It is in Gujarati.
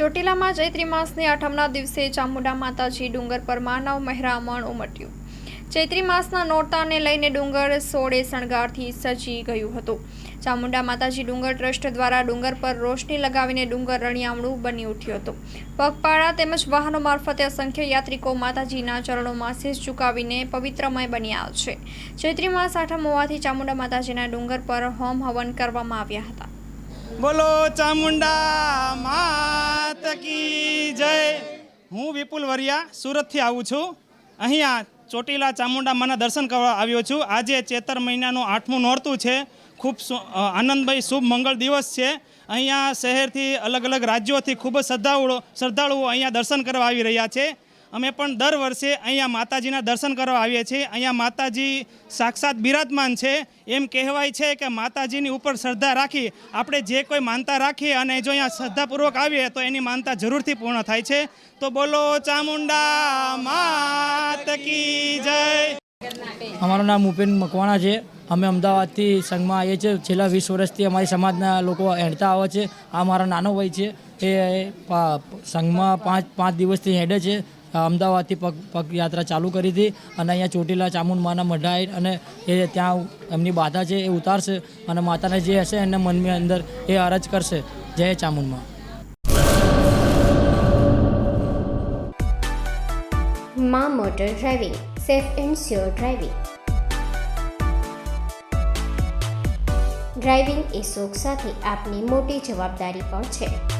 ચોટીલામાં ચૈત્રી માસની આઠમના દિવસે ચામુંડા માતાજી ડુંગર પર માનવ મહેરામણ ઉમટ્યું. ચૈત્રી માસના નોરતાને લઈને ડુંગર સોળે શણગારથી સજી ગયું હતું. ચામુંડા માતાજી ડુંગર ટ્રસ્ટ દ્વારા ડુંગર પર રોશની લગાવીને ડુંગર રણિયામણું બની ઉઠ્યું હતું. પગપાળા તેમજ વાહનો મારફતે અસંખ્ય યાત્રિકો માતાજીના ચરણોમાં શીશ ઝુકાવીને પવિત્રમય બન્યા છે. ચૈત્રી માસ આઠમ હોવાથી ચામુંડા માતાજીના ડુંગર પર હોમ હવન કરવામાં આવ્યા હતા. બોલો ચામુંડા જય હું વિપુલ વરિયા સુરતથી આવું છું. અહીંયા ચોટીલા ચામુંડા માના દર્શન કરવા આવ્યો છું. આજે ચેતર મહિનાનું આઠમું નોરતું છે. ખૂબ આનંદભાઈ શુભ મંગળ દિવસ છે. અહીંયા શહેરથી અલગ અલગ રાજ્યોથી ખૂબ જ શ્રદ્ધાળુઓ શ્રદ્ધાળુઓ અહીંયા દર્શન કરવા આવી રહ્યા છે. અમે પણ દર વર્ષે અહીંયા માતાજીના દર્શન કરવા આવીએ છીએ. અહીંયા માતાજી સાક્ષાત બિરાજમાન છે. એમ કહેવાય છે કે માતાજીની ઉપર શ્રદ્ધા રાખી, આપણે જે કોઈ માનતા રાખીએ અને જો અહીંયા શ્રદ્ધાપૂર્વક આવીએ તો એની માનતા જરૂરથી પૂર્ણ થાય છે. તો બોલો ચામુંડા માત કી જય. અમારું નામ ઉપેન મકવાણા છે. અમે અમદાવાદથી સંઘમાં આવીએ છીએ. છેલ્લા વીસ વર્ષથી અમારી સમાજના લોકો હેડતા આવે છે. આ મારો નાનો ભાઈ છે. એ સંઘમાં પાંચ પાંચ દિવસથી હેડે છે. અમદાવાદથી પગ, પગયાત્રા ચાલુ કરી હતી અને અહીંયા ચોટીલા ચામુંડમાના મઢાઈ અને એ ત્યાં એમની બાધા છે એ ઉતારશે અને માતાને જે હશે એને મનની અંદર એ અરજ કરશે. જય ચામુંડમાં. મા motor driving, safe and sure driving. Driving એ શોખ સાથે આપની મોટી જવાબદારી પણ છે.